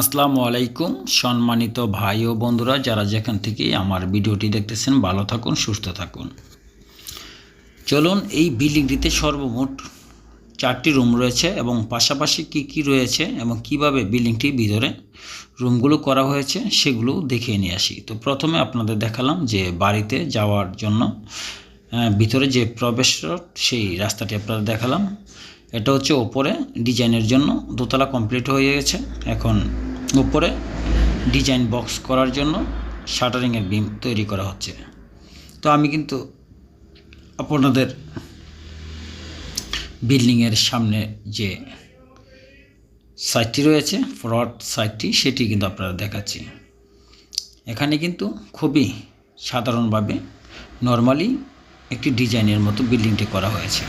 আসসালামু আলাইকুম, সম্মানিত ভাই ও বন্ধুরা, যারা যেখান থেকে আমার ভিডিওটি দেখতেছেন, ভালো থাকুন, সুস্থ থাকুন। চলুন এই বিল্ডিংটিতে সর্বমোট চারটি রুম রয়েছে এবং পাশাপাশি কি কি রয়েছে এবং কীভাবে বিল্ডিংটির ভিতরে রুমগুলো করা হয়েছে সেগুলো দেখিয়ে নিয়ে আসি। তো প্রথমে আপনাদের দেখালাম যে বাড়িতে যাওয়ার জন্য ভিতরে যে প্রবেশ সেই রাস্তাটি আপনারা দেখালাম। এটা হচ্ছে ওপরে ডিজাইনের জন্য দোতলা কমপ্লিট হয়ে গেছে। এখন উপরে ডিজাইন বক্স করার জন্য শাটারিংয়ের বিম তৈরি করা হচ্ছে। তো আমি কিন্তু আপনাদের বিল্ডিংয়ের সামনে যে সাইটটি রয়েছে, ফ্রন্ট সাইটটি, সেটি কিন্তু আপনারা দেখাচ্ছি। এখানে কিন্তু খুবই সাধারণভাবে নর্মালি একটি ডিজাইনের মতো বিল্ডিংটি করা হয়েছে।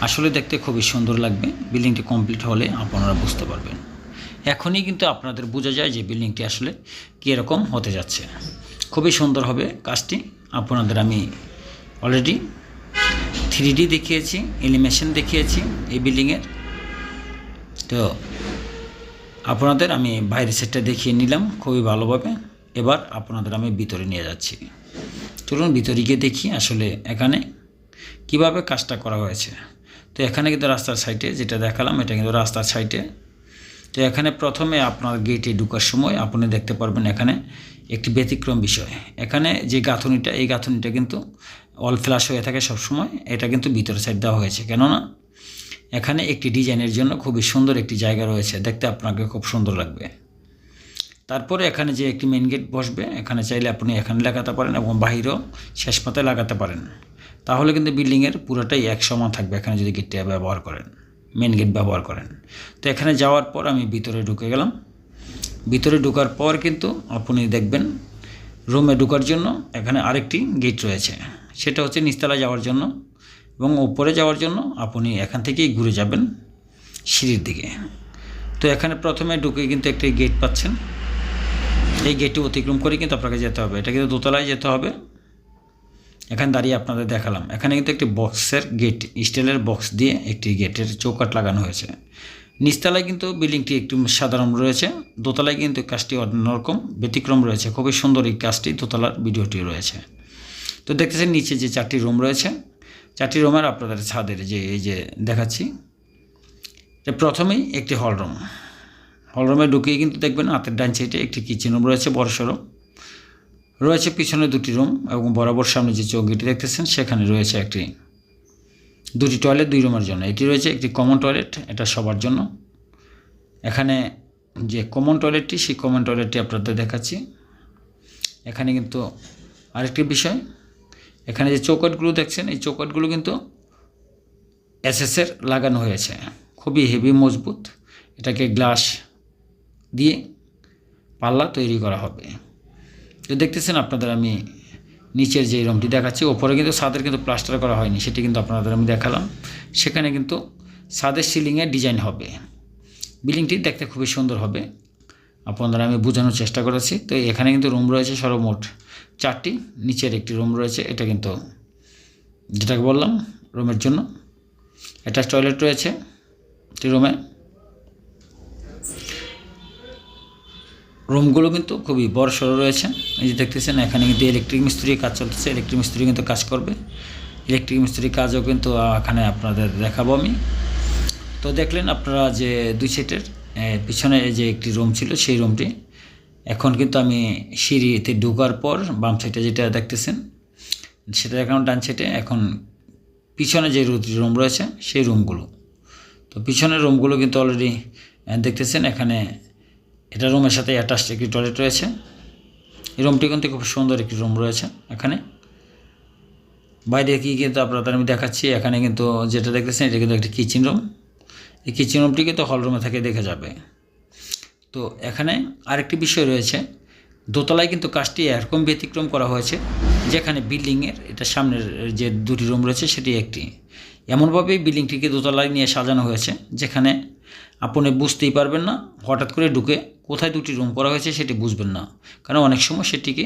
আসলে দেখতে খুবই সুন্দর লাগবে। বিল্ডিংটি কমপ্লিট হলে আপনারা বুঝতে পারবেন। এখনই কিন্তু আপনাদের বোঝা যায় যে বিল্ডিংটি আসলে কীরকম হতে যাচ্ছে। খুবই সুন্দর হবে কাজটি। আপনাদের আমি অলরেডি থ্রি দেখিয়েছি এলিমেশন দেখিয়েছি এই বিল্ডিংয়ের। তো আপনাদের আমি বাইরের সেটটা দেখিয়ে নিলাম খুবই ভালোভাবে। এবার আপনাদের আমি ভিতরে নিয়ে যাচ্ছি। চলুন ভিতরে গিয়ে দেখি আসলে এখানে কীভাবে কাজটা করা হয়েছে। তো এখানে কিন্তু রাস্তার সাইডে যেটা দেখালাম, এটা কিন্তু রাস্তার সাইডে তো এখানে প্রথমে আপনার গেটে ঢুকার সময় আপনি দেখতে পারবেন এখানে একটি ব্যতিক্রম বিষয়। এখানে যে গাঁথনিটা, এই গাঁথনিটা কিন্তু অল ফ্ল্যাশ হয়ে থাকে সবসময়। এটা কিন্তু ভিতরে সাইড দেওয়া হয়েছে। কেননা এখানে একটি ডিজাইনের জন্য খুবই সুন্দর একটি জায়গা রয়েছে। দেখতে আপনাকে খুব সুন্দর লাগবে। তারপরে এখানে যে একটি মেন গেট বসবে, এখানে চাইলে আপনি এখানে লাগাতে পারেন এবং বাহিরেও শেষ পাতায় লাগাতে পারেন। তাহলে কিন্তু বিল্ডিংয়ের পুরোটাই এক সমান থাকবে এখানে যদি গেটটা ব্যবহার করেন। মেন গেট ব্যবহার করেন। তো এখানে যাওয়ার পর আমি ভিতরে ঢুকে গেলাম। ভিতরে ঢোকার পর কিন্তু আপনি দেখবেন রুমে ঢোকার জন্য এখানে আরেকটি গেট রয়েছে। সেটা হচ্ছে নিচতলা যাওয়ার জন্য এবং উপরে যাওয়ার জন্য আপনি এখান থেকেই ঘুরে যাবেন সিঁড়ির দিকে। তো এখানে প্রথমে ঢুকে কিন্তু একটি গেট পাচ্ছেন। এই গেটটি অতিক্রম করে কিন্তু আপনাকে যেতে হবে। এটা কিন্তু দোতলায় যেতে হবে। এখানে দাঁড়িয়ে আপনাদের দেখালাম। এখানে কিন্তু একটি বক্সের গেট, স্টিলের বক্স দিয়ে একটি গেটের চৌকাট লাগানো হয়েছে। নিচতলায় কিন্তু বিল্ডিংটি একটু সাধারণ রয়েছে। দোতলায় কিন্তু কাজটি অন্যরকম, ব্যতিক্রম রয়েছে। খুবই সুন্দর এই কাজটি, দোতলার ভিডিওটি রয়েছে। তো দেখতেছেন নিচে যে চারটি রুম রয়েছে, চারটি রুমের আপনাদের ছাদের যে, এই যে দেখাচ্ছি এটা প্রথমেই একটি হল রুম। হল রুমে ঢুকিয়ে কিন্তু দেখবেন হাতের ডান সাইডে একটি কিচেন রুম রয়েছে বড় সড়ো রয়েছে পিছনে দুটি রুম এবং বরাবর সামনে যে চৌকিটি দেখতেছেন, সেখানে রয়েছে একটি, দুটি টয়লেট দুই রুমের জন্য। এটি রয়েছে একটি কমন টয়লেট এটা সবার জন্য। এখানে যে কমন টয়লেটটি সেই কমন টয়লেটটি আপনাদের দেখাচ্ছি। এখানে কিন্তু আরেকটি বিষয়, এখানে যে চৌকাটগুলো দেখছেন, এই চৌকাটগুলো কিন্তু এসএসের লাগানো হয়েছে। খুবই হেভি মজবুত। এটাকে গ্লাস দিয়ে পাল্লা তৈরি করা হবে। তো দেখতেছেন আপনাদের আমি নিচের যে রুমটি দেখাচ্ছি, ওপরে কিন্তু ছাদের কিন্তু প্লাস্টার করা হয়নি, সেটি কিন্তু আপনাদের আমি দেখালাম। সেখানে কিন্তু ছাদের সিলিংয়ে ডিজাইন হবে। বিল্ডিংটি দেখতে খুবই সুন্দর হবে। আপনাদের আমি বোঝানোর চেষ্টা করেছি। তো এখানে কিন্তু রুম রয়েছে সর্বমোট চারটি, নিচের একটি রুম রয়েছে, এটা কিন্তু যেটাকে বললাম রুমের জন্য। একটা টয়লেট রয়েছে একটি রুমে। রুমগুলো কিন্তু খুবই বড় সড়ো রয়েছে। এই যে দেখতেছেন, এখানে কিন্তু ইলেকট্রিক মিস্ত্রি কাজ চলতেছে। ইলেকট্রিক মিস্ত্রি কিন্তু কাজ করবে। ইলেকট্রিক মিস্ত্রি কাজও কিন্তু এখানে আপনাদের দেখাবো আমি। তো দেখলেন আপনারা যে দুই সেটের পিছনে যে একটি রুম ছিল, সেই রুমটি। এখন কিন্তু আমি সিঁড়িতে ঢোকার পর বাম সাইডে যেটা দেখতেছেন, সেটা এখন ডান সাইডে। এখন পিছনে যে রুম রয়েছে, সেই রুমগুলো। তো পিছনের রুমগুলো কিন্তু অলরেডি দেখতেছেন, এখানে এটা রুমের সাথে অ্যাটাচড একটি টয়লেট রয়েছে। এই রুমটি কিন্তু খুব সুন্দর একটি রুম রয়েছে এখানে। বাইরে কি কিন্তু আপনাদের আমি দেখাচ্ছি, এখানে কিন্তু যেটা দেখতেছেন এটা কিন্তু একটি কিচেন রুম এই কিচেন রুমটি কিন্তু হল রুমে থেকে দেখা যাবে। তো এখানে আরেকটি বিষয় রয়েছে, দোতলায় কিন্তু কাজটি এরকম ব্যতিক্রম করা হয়েছে, যেখানে বিল্ডিংয়ের এটা সামনের যে দুটি রুম রয়েছে সেটি একটি। এমনভাবেই বিল্ডিংটিকে দোতলায় নিয়ে সাজানো হয়েছে, যেখানে আপনি বুঝতেই পারবেন না, হঠাৎ করে ঢুকে কোথায় দুটি রুম করা হয়েছে সেটি বুঝবেন না। কারণ অনেক সময় সেটিকে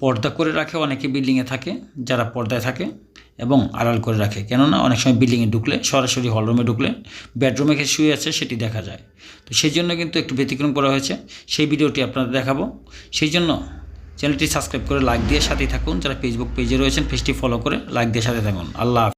পর্দা করে রাখে, অনেকে বিল্ডিংয়ে থাকে, যারা পর্দায় থাকে এবং আড়াল করে রাখে। কেননা অনেক সময় বিল্ডিংয়ে ঢুকলে, সরাসরি হলরুমে ঢুকলে বেডরুমে শুয়ে আছে সেটি দেখা যায়। তো সেই জন্য কিন্তু একটু ব্যতিক্রম করা হয়েছে। সেই ভিডিওটি আপনাদের দেখাবো। সেই জন্য চ্যানেলটি সাবস্ক্রাইব করে লাইক দিয়ে সাথেই থাকুন। যারা ফেসবুক পেজে রয়েছেন পেজটি ফলো করে লাইক দিয়ে সাথে থাকুন। আল্লাহ।